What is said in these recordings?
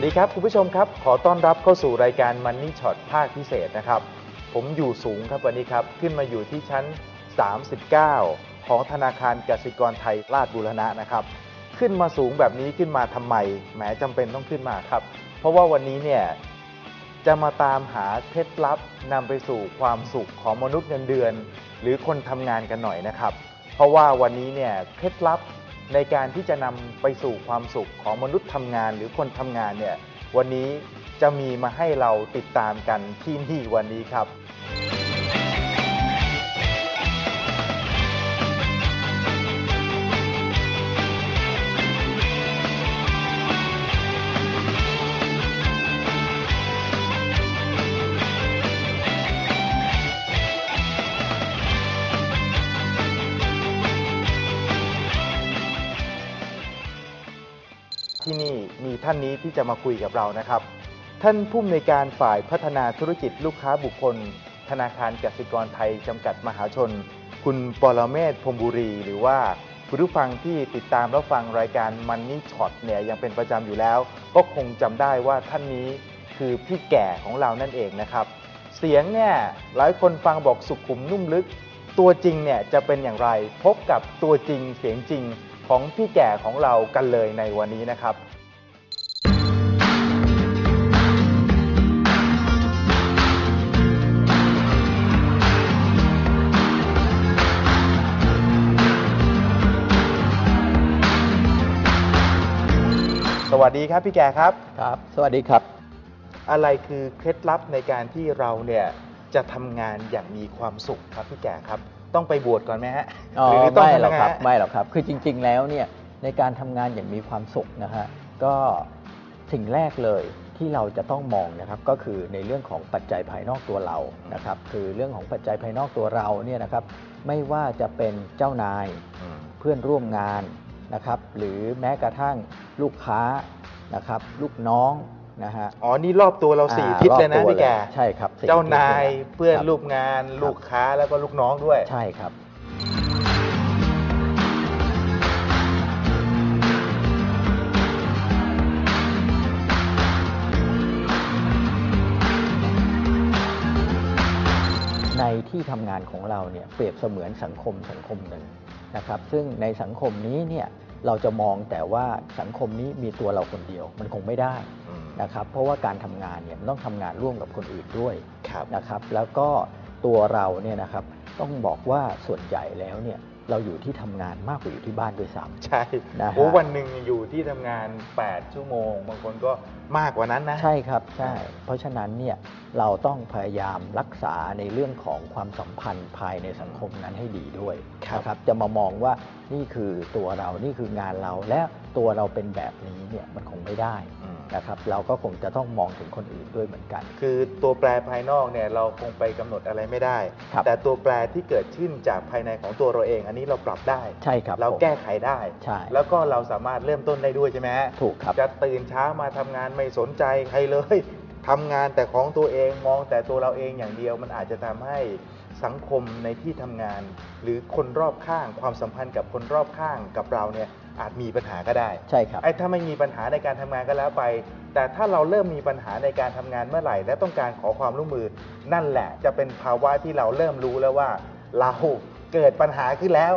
วัสดีครับ คุณผู้ชมครับ ขอต้อนรับเข้าสู่รายการ Money Shot ภาคพิเศษนะครับ ผมอยู่สูงครับวันนี้ครับ ขึ้นมาอยู่ที่ชั้น 39 ของธนาคารกสิกรไทยราชบุรณะนะครับ ขึ้นมาสูงแบบนี้ขึ้นมาทำไมแหมจำเป็นต้องขึ้นมาครับ เพราะว่าวันนี้เนี่ยจะมาตามหาเคล็ดลับนำไปสู่ความสุขของมนุษย์เงินเดือน หรือคนทำงานกันหน่อยนะครับ เพราะว่าวันนี้เนี่ยเคล็ดลับ ในการที่จะนำไปสู่ความสุขของมนุษย์ทำงาน หรือคนทำงานเนี่ยวันนี้จะมีมาให้เราติดตามกันที่นี่วันนี้ครับ ท่านนี้ที่จะมาคุยกับเรานะครับ ท่านผู้อำนวยการฝ่ายพัฒนาธุรกิจลูกค้าบุคคล ธนาคารกสิกรไทยจำกัดมหาชน คุณปรเมศพรมบุรี หรือว่าคุณผู้ฟังที่ติดตามรับฟังรายการมันนี่ช็อตเนี่ยยังเป็นประจำอยู่แล้ว ก็คงจำได้ว่าท่านนี้คือพี่แก่ของเรานั่นเองนะครับ เสียงเนี่ยหลายคนฟังบอกสุขุมนุ่มลึก ตัวจริงเนี่ยจะเป็นอย่างไร พบกับตัวจริงเสียงจริงของพี่แก่ของเรากันเลยในวันนี้นะครับ วัสดีครับพี่แก่ครับครับ สวัสดีครับ อะไรคือเคล็ดลับในการที่เราเนี่ยจะทำงานอย่างมีความสุขครับพี่แก่ครับต้องไปบวชก่อนไหมฮะอ๋อต้องไม่ทำหรอกยังงครับฮะไม่หรอกครับ คือจริง ๆ แล้วเนี่ยในการทำงานอย่างมีความสุขนะฮะก็สิ่งแรกเลยที่เราจะต้องมองนะครับก็คือในเรื่องของปัจจัยภายนอกตัวเรานะครับคือเรื่องของปัจจัยภายนอกตัวเราเนี่ยนะครับไม่ว่าจะเป็นเจ้านายอืมเพื่อนร่วมงานนะครับหรือแม้กระทั่ง ลูกค้านะครับลูกน้องนะฮะ อ๋อ นี่รอบตัวเราสี่อ่ทิศเลยรนะอบตัวพี่แก่ใช่ครับสี่เจ้านายทิศลเพื่อนครับร่วมงาน ลูกค้าแล้วก็ลูกน้องด้วย ใช่ครับ ในที่ทำงานของเราเนี่ยเปรียบเสมือนสังคมสังคมหนึ่งนะครับ ซึ่งในสังคมนี้เนี่ย เราจะมองแต่ว่าสังคมนี้มีตัวเราคนเดียว มันคงไม่ได้อืมนะครับเพราะว่าการทำงานเนี่ยมันต้องทำงานร่วมกับคนอื่นด้วยครับนะครับแล้วก็ตัวเราเนี่ยนะครับต้องบอกว่าส่วนใหญ่แล้วเนี่ย เราอยู่ที่ทำงานมากกว่าอยู่ที่บ้านด้วยซ้ใช่นะฮะ โอ้วันหนึ่งอยู่ที่ทำงาน 8 ชั่วโมง บางคนก็มากกว่านั้นนะำใช่ครับใช่เพราะฉะนั้นเนี่ยเราต้องพยายามรักษาในเรื่องของความสัมพันธ์ภายในสังคมนั้นให้ดีด้วยครับนะครับจะมามองว่านี่คือตัวเรานี่คืองานเราและตัวเราเป็นแบบนี้เนี่ยมันคงไม่ได้อืม นะครับเราก็คงจะต้องมองถึงคนอื่นด้วยเหมือนกัน คือตัวแปรภายนอกเนี่ยเราคงไปกำหนดอะไรไม่ได้ ครับแต่ตัวแปรที่เกิดขึ้นจากภายในของตัวเราเอง อันนี้เราปรับได้ ใช่ครับเราผมแก้ไขได้ ใช่ แล้วก็เราสามารถเริ่มต้นได้ด้วยใช่ไหมฮะถูกครับ จะตื่นเช้ามาทำงานไม่สนใจใครเลยทำงานแต่ของตัวเองมองแต่ตัวเราเองอย่างเดียว มันอาจจะทำให้สังคมในที่ทำงาน หรือคนรอบข้างความสัมพันธ์กับคนรอบข้างกับเราเนี่ย อาจมีปัญหาก็ได้ใช่ครับไอ้ถ้าไม่มีปัญหาในการทำงานก็แล้วไป แต่ถ้าเราเริ่มมีปัญหาในการทำงานเมื่อไหร่ และต้องการขอความร่วมมือ นั่นแหละจะเป็นภาวะที่เราเริ่มรู้แล้วว่าเราเกิดปัญหาขึ้นแล้ว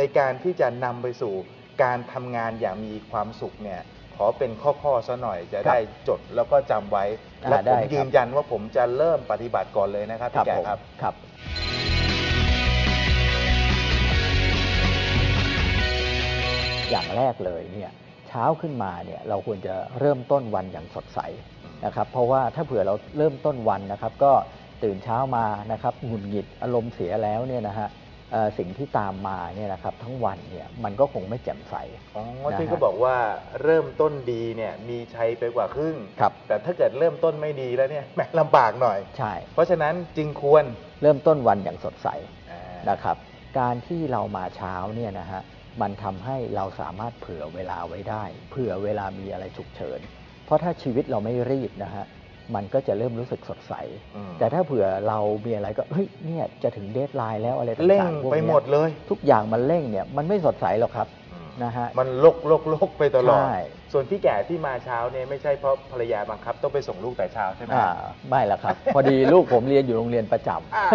ในการที่จะนำไปสู่การทำงานอย่างมีความสุขเนี่ยขอเป็นข้อๆซะหน่อยจะได้จดแล้วก็จำไว้ อ่าและได้ผมครับ ยืนยันว่าผมจะเริ่มปฏิบัติก่อนเลยนะครับพี่แก่ผมครับ ครับ อย่างแรกเลยเนี่ยเช้าขึ้นมาเนี่ยเราควรจะเริ่มต้นวันอย่างสดใสนะครับ เพราะว่าถ้าเผื่อเราเริ่มต้นวันนะครับ ก็ตื่นเช้ามานะครับหงุดหงิดอารมณ์เสียแล้วเนี่ยนะฮะเอ่อ สิ่งที่ตามมาเนี่ยนะครับทั้งวันเนี่ยมันก็คงไม่แจ่มใส อ๋อนะฮะที่เขาบอกว่าเริ่มต้นดีเนี่ยมีชัยไปกว่าครึ่ง ครับ แต่ถ้าเกิดเริ่มต้นไม่ดีแล้วเนี่ยแหมลำบากหน่อย ใช่ เพราะฉะนั้นจึงควรเริ่มต้นวันอย่างสดใสอ่านะครับ การที่เรามาเช้าเนี่ยนะฮะมันทำให้เราสามารถเผื่อเวลาไว้ได้ เผื่อเวลามีอะไรฉุกเฉิน เพราะถ้าชีวิตเราไม่รีบนะฮะ มันก็จะเริ่มรู้สึกสดใสอืมแต่ถ้าเผื่อเรามีอะไรก็เฮ้ยเนี่ยจะถึงเดทไลน์แล้วอะไรต่างๆเร่งพวกไปเนี้ยหมดเลย ทุกอย่างมันเร่งเนี่ยมันไม่สดใสหรอกครับนะฮะ มันลกลกลกไปตลอด ใช่ ส่วนพี่แก่ที่มาเช้าเนี่ยไม่ใช่เพราะภรรยาบังคับต้องไปส่งลูกแต่เช้าใช่ไหม อ่าไม่ละครับ พอดีลูกผมเรียนอยู่โรงเรียนประจอ่า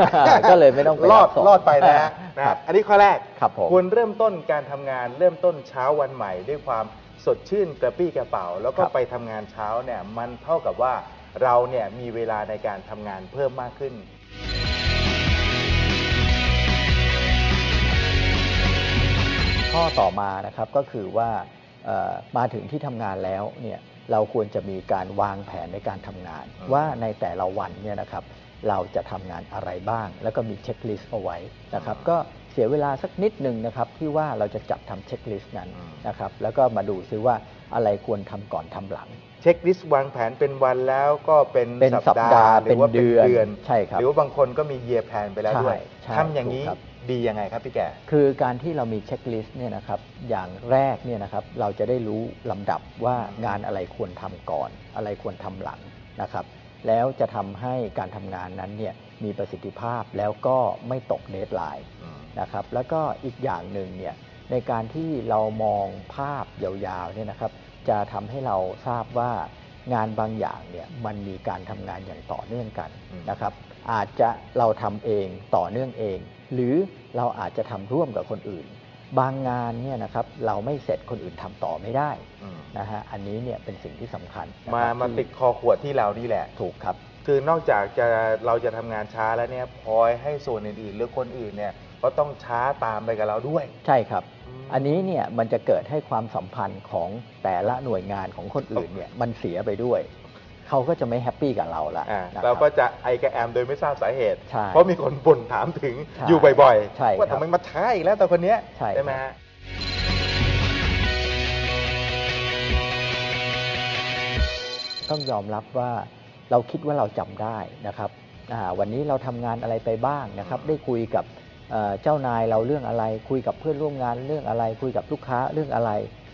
ำ ก็เลยไม่ต้องไปรอดบส่งรอดไปนะฮะนะคครัรับบอันนี้ข้อแรก ครับผม ควรเริ่มต้นการทำงานเริ่มต้นเช้าวันใหม่ ด้วยความสดชื่นกระปรี้กระเป๋า แล้วก็ครับ ไปทำงานเช้าเนี่ยมันเท่ากับว่า เราเนี่ยมีเวลาในการทำงานเพิ่มมากขึ้น ข้อต่อมานะครับก็คือว่าเอ่อมาถึงที่ทำงานแล้วเนี่ยเราควรจะมีการวางแผนในการทำงาน อืม ว่าในแต่ละวันเนี่ยนะครับเราจะทำงานอะไรบ้าง แล้วก็มีเช็คลิสต์เอาไว้นะครับก็เสียเวลาสักนิดหนึ่งนะครับที่ว่าเราจะจัดทำเช็คลิสต์นั้น นะครับแล้วก็มาดูซิว่าอะไรควรทำก่อนทำหลังเช็คลิสต์วางแผนเป็นวันแล้วก็เป็นเป็นสัปดาห์หรือว่าเป็นเดืเดืออนนใช่ครับหรือว่าบางคนก็มีเยียร์แพนไปแล้วด้วยใช่ทำอย่างนี้ถูกครับดียังไงครับพี่แก่คือการที่เรามีเช็คลิสต์เนี่ยนะครับอย่างแรกเนี่ยนะครับเราจะได้รู้ลำดับว่างานอะไรควรทำก่อน อะไรควรทำหลังนะครับแล้วจะทำให้การทำงานนั้นเนี่ยมีประสิทธิภาพแล้วก็ไม่ตกเดทไลน์นะครับแล้วก็อีกอย่างหนึ่งเนี่ยในการที่เรามองภาพยาวๆเนี่ยนะครับ จะทำให้เราทราบว่างานบางอย่างเนี่ยมันมีการทำงานอย่างต่อเนื่องกันอืมนะครับ อาจจะเราทำเองต่อเนื่องเอง หรือเราอาจจะทำร่วมกับคนอื่น บางงานเนี่ยนะครับเราไม่เสร็จคนอื่นทำต่อไม่ได้อืมนะฮะอันนี้เนี่ยเป็นสิ่งที่สำคัญนะมาครับมาที่ติดคอขวดที่เรานี่แหละถูกครับคือนอกจากจะเราจะทำงานช้าแล้วเนี่ยพลอยให้ส่วนอื่นๆหรือคนอื่นเนี่ยก็ต้องช้าตามไปกับเราด้วย ใช่ครับ อืมอันนี้เนี่ยมันจะเกิดให้ความสัมพันธ์ของแต่ละหน่วยงานของคนอื่นเนี่ยมันเสียไปด้วย เขาก็จะไม่แฮปปี้กับเราละอ่านะคเราบก็จะไอกระแอมโดยไม่ทราบสาเหตุ ใช่เพราะมีคนบ่นถามถึงใช่อยู่บ่อยใช่ๆว่าครับทำไมมาช้าอีกแล้วแต่คนเนี้ยใช่ไหมครับ ฮะต้องยอมรับว่าเราคิดว่าเราจำได้นะครับอ่าวันนี้เราทำงานอะไรไปบ้างนะครับ ได้คุยกับ เอ่อเจ้านายเราเรื่องอะไร คุยกับเพื่อนร่วมงานเรื่องอะไร คุยกับลูกค้าเรื่องอะไร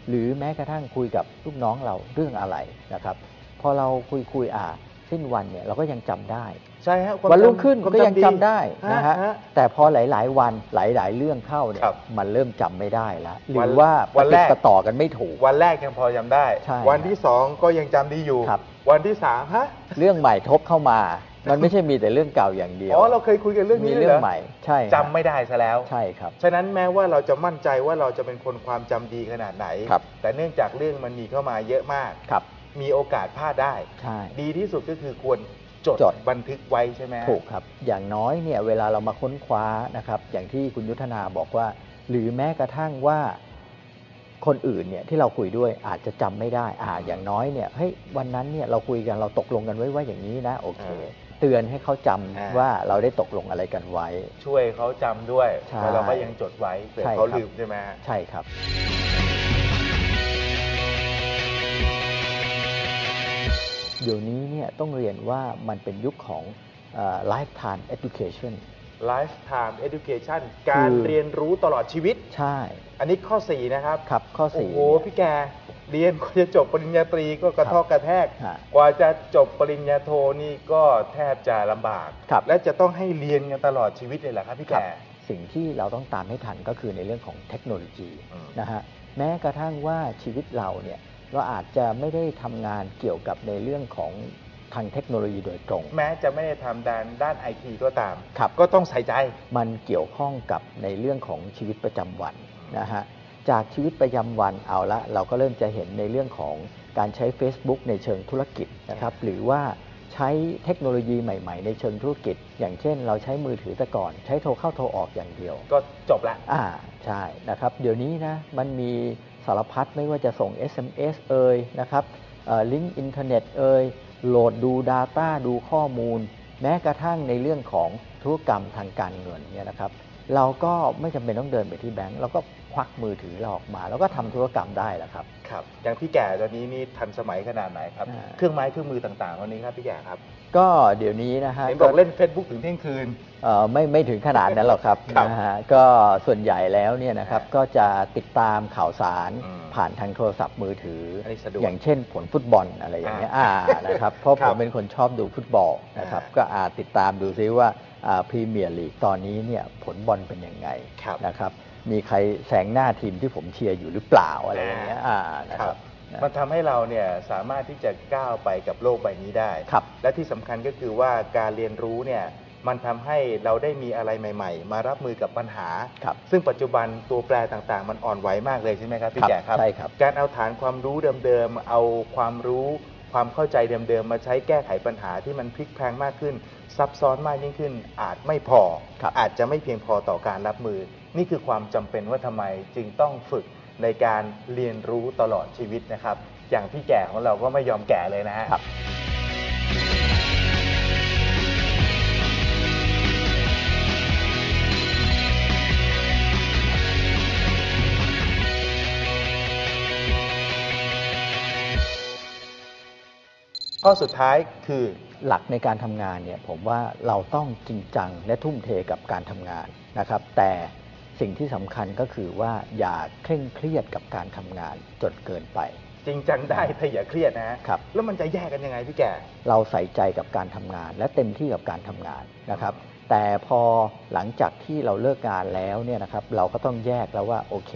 หรือแม้กระทั่งคุยกับลูกน้องเราเรื่องอะไรนะครับพอเราคุยคุยอ่าสิ้นวันเนี่ยเราก็ยังจำได้ใช่ฮะความวันรุ่งขึ้นความก็ยังจำได้นะฮะฮะแต่พอหลาย ๆ วันหลาย ๆ เรื่องเข้าเนี่ยครับมันเริ่มจำไม่ได้แล้วหรืวันอว่าวันแรกปฏิดต่อกันไม่ถูก วันแรกยังพอจำได้ใช่วันที่สองก็ยังจำดีอยู่ครับวันที่สามฮะเรื่องใหม่ทบเข้ามา มันไม่ใช่มีแต่เรื่องเก่าอย่างเดียวอ๋อเราเคยคุยกันเรื่องมีนี้เลยเรื่เหอรงอใหม่ ใช่ฮะจำไม่ได้ซะแล้ว ใช่ครับ ฉะนั้นแม้ว่าเราจะมั่นใจว่าเราจะเป็นคนความจำดีขนาดไหน ครับ แต่เนื่องจากเรื่องมันมีเข้ามาเยอะมาก ครับมีโอกาสพลาดได้ ใช่ ดีที่สุดก็คือควรจดจด บันทึกไว้ใช่ไหมถูกครับ อย่างน้อยเนี่ยเวลาเรามาค้นคว้านะครับ อย่างที่คุณยุทธนาบอกว่า หรือแม้กระทั่งว่าคนอื่นเนี่ยที่เราคุยด้วยอาจจะจำไม่ได้อ่าอย่างน้อยเนี่ยเฮ้ยวันนั้นเนี่ยเราคุยกันเราตกลงกันไว้ว่าอย่างนี้นะโอเค เตือนให้เขาจำว่าเราได้ตกลงอะไรกันไว้ ช่วยเขาจำด้วยใช่แล้วเราก็ยังจดไว้เผื่อใช่เขาครับ ลืมใช่ไหมฮะ ใช่ครับ เดี๋ยวนี้เนี่ยต้องเรียนว่ามันเป็นยุคของเอ่อ lifetime education lifetime education การคือเรียนรู้ตลอดชีวิต ใช่ อันนี้ข้อ 4 นะครับครับข้อโอ้สี่โหพี่แก เรียนกว่าจะจบปริญญาตรีก็กระทอกกระแทก ฮะกว่าจะจบปริญญาโทนี่ก็แทบจะลำบาก ครับและจะต้องให้เรียนกันตลอดชีวิตเลยเหรอครับพี่คแกรับสิ่งที่เราต้องตามให้ทันก็คือในเรื่องของเทคโนโลยีอืม นะฮะแม้กระทั่งว่าชีวิตเราเนี่ยเราอาจจะไม่ได้ทำงานเกี่ยวกับในเรื่องของทางเทคโนโลยีโดยตรง แม้จะไม่ได้ทำด้านด้านไอทีก็ตาม ครับ ก็ต้องใส่ใจ มันเกี่ยวข้องกับในเรื่องของชีวิตประจำวันนะฮะ จากชีวิตประจำวันเอาละเราก็เริ่มจะเห็นในเรื่องของการใช้ Facebook ในเชิงธุรกิจนะครับหรือว่าใช้เทคโนโลยีใหม่ ๆ ในเชิงธุรกิจ อย่างเช่น เราใช้มือถือแต่ก่อน ใช้โทรเข้าโทรออกอย่างเดียว ก็จบละอ่าใช่นะครับเดี๋ยวนี้นะมันมีสารพัดไม่ว่าจะส่ง SMS เอ่ยนะครับลิงก์อินเทอร์เน็ตเอ่ยโหลดดู Data ดูข้อมูล แม้กระทั่งในเรื่องของธุรกรรมทางการเงินเนี่ยนะครับ เราก็ไม่จำเป็นต้องเดินไปที่แบงก์เราก็ควักมือถือเราออกมา แล้วก็ทำธุรกรรมได้แล้วครับ ครับอย่างพี่แก่ตอนนี้นี่ทันสมัยขนาดไหนครับ อ่า เครื่องไม้เครื่องมือต่างๆวันนี้ครับพี่แก่ครับก็เดี๋ยวนี้นะฮะ เห็นบอกเล่น Facebook ถึงเที่ยงคืน เอ่อไม่ไม่ถึงขนาดนั้นหรอกครับครับนะฮะก็ส่วนใหญ่แล้วเนี่ยนะครับอ่าก็จะติดตามข่าวสารอืมผ่านทางโทรศัพท์มือถืออนนี้สะดวกอย่างเช่นผลฟุตบอลอะไรอย่างเงี้ยอ่านะครับเพราะครัผบมเป็นคนชอบดูฟุตบอลนะครับ อ่า ก็อาจติดตามดูซิว่า พรีเมียร์ลีกตอนนี้เนี่ยผลบอลเป็นยังไงครับนะครับมีใครแซงหน้าทีมที่ผมเชียร์อยู่หรือเปล่าอะไรอย่างเงี้ยอ่านะครับนะมันทำให้เราเนี่ยสามารถที่จะก้าวไปกับโลกใบนี้ได้ครับและที่สำคัญก็คือว่าการเรียนรู้เนี่ยมันทำให้เราได้มีอะไรใหม่ ๆ มารับมือกับปัญหาครับซึ่งปัจจุบันตัวแปรต่างๆ มันอ่อนไหวมากเลยใช่ไหมครับพี่ครับแก่ครับใช่ครับ การเอาฐานความรู้เดิมๆ เอาความรู้ ความเข้าใจเดิมๆ มาใช้แก้ไขปัญหาที่มันพลิกแพลงมากขึ้น ซับซ้อนมากยิ่งขึ้น อาจไม่พอครับอาจจะไม่เพียงพอต่อการรับมือ นี่คือความจำเป็นว่าทำไมจึงต้องฝึกในการเรียนรู้ตลอดชีวิตนะครับ อย่างพี่แก่ของเราก็ไม่ยอมแก่เลยนะฮะครับ ข้อสุดท้ายคือหลักในการทำงานเนี่ยผมว่าเราต้องจริงจังและทุ่มเทกับการทำงานนะครับ แต่สิ่งที่สำคัญก็คือว่าอย่าเคร่งเครียดกับการทำงานจนเกินไป จริงจังได้แต่อย่าเครียดนะฮะครับ แล้วมันจะแยกกันยังไงพี่แก่เราใส่ใจกับการทำงาน และเต็มที่กับการทำงานนะครับ แต่พอหลังจากที่เราเลิกงานแล้วเนี่ยนะครับเราก็ต้องแยกแล้วว่าโอเค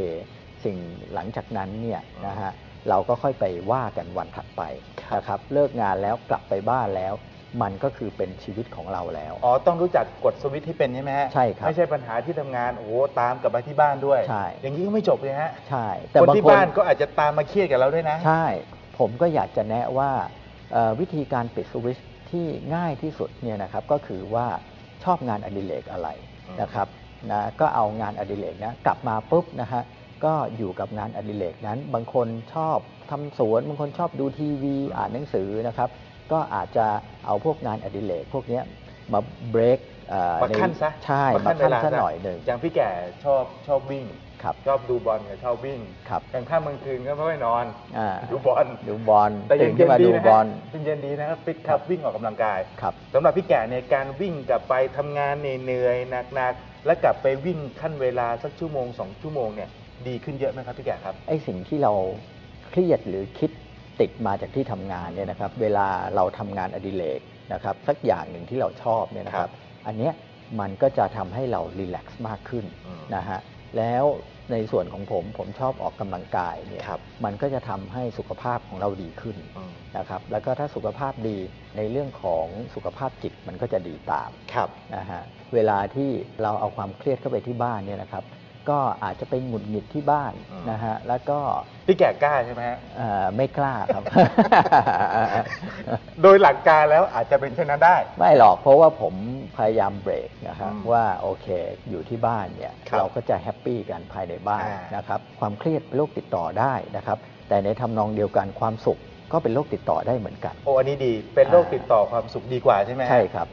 สิ่งหลังจากนั้นเนี่ยนะฮะเราก็ค่อยไปว่ากันวันถัดไป นะครับเลิกงานแล้วกลับไปบ้านแล้ว มันก็คือเป็นชีวิตของเราแล้ว อ๋อ ต้องรู้จักกดสวิตช์ที่เป็นใช่ไหมฮะใช่ครับไม่ใช่ปัญหาที่ทำงาน โอ้โหตามกลับมาที่บ้านด้วย ใช่ อย่างนี้ก็ไม่จบเลยฮะ ใช่คนบางที่บ้านก็อาจจะตามมาเครียดกับเราด้วยนะ ใช่ ผมก็อยากจะแนะว่าเอ่อวิธีการปิดสวิตช์ที่ง่ายที่สุดเนี่ยนะครับก็คือว่าชอบงานอดิเรกอะไรอืมนะครับนะก็เอางานอดิเรกนะกลับมาปุ๊บนะฮะ ก็อยู่กับงานอดิเรกนั้น บางคนชอบทำสวน บางคนชอบดูทีวี อ่านหนังสือนะครับ ก็อาจจะเอาพวกงานอดิเรกพวกเนี้ยมาเบรกเอ่อมาขั้นซะใช่มาเวขั้นลซะหน่อยหนึ่งอย่างพี่แก่ชอบชอบวิ่งครับชอบดูบอลกับชอบวิ่งครับกลางค่ำกลางคืนก็ไม่ค่อยนอนอ่าดูบอลดูบอลแต่ตื่ยันงขึ้เย็นนมาดีดูนะบอฮะลเป็นเย็นดีนะครับฟิตคครัรับบวิ่งออกกำลังกายครับสำหรับพี่แก่ในยการวิ่งกลับไปทำงานเหนื่อยๆหนักๆแล้วกลับไปวิ่งขั้นเวลาสักชั่วโมงสองชั่วโมงเนี่ย ดีขึ้นเยอะไหมครับพี่แก่ครับ ไอ้สิ่งที่เราเครียดหรือคิดติดมาจากที่ทำงานเนี่ยนะครับ เวลาเราทำงานอดิเรกนะครับสักอย่างหนึ่งที่เราชอบเนี่ยนะคครัรับบอันเนี้ยมันก็จะทำให้เรารีแลกซ์มากขึ้นอืมนะฮะแล้วในส่วนของผมผมชอบออกกำลังกายเนี่ยครับมันก็จะทำให้สุขภาพของเราดีขึ้นอืมนะครับแล้วก็ถ้าสุขภาพดีในเรื่องของสุขภาพจิตมันก็จะดีตามครับนะฮะเวลาที่เราเอาความเครียดเข้าไปที่บ้านเนี่ยนะครับ ก็อาจจะไปหงุดหงิดที่บ้านอืมนะฮะแล้วก็พี่แก่กล้าใช่ไหมฮะเอ่อไม่กล้าครับ โดยหลักการแล้วอาจจะเป็นเช่นนั้นได้ ไม่หรอกเพราะว่าผมพยายามเบรกนะครับอืมว่าโอเคอยู่ที่บ้านเนี่ยครับเราก็จะแฮปปี้กันภายในบ้านอ่าน นะครับความเครียดเป็นโรคติดต่อได้นะครับแต่ในทำนองเดียวกันความสุขก็เป็นโรคติดต่อได้เหมือนกัน โอ้อันนี้ดีเป็นโรคติดต่อความสุขดีกว่าใช่ไหมฮะ ใช่ครับ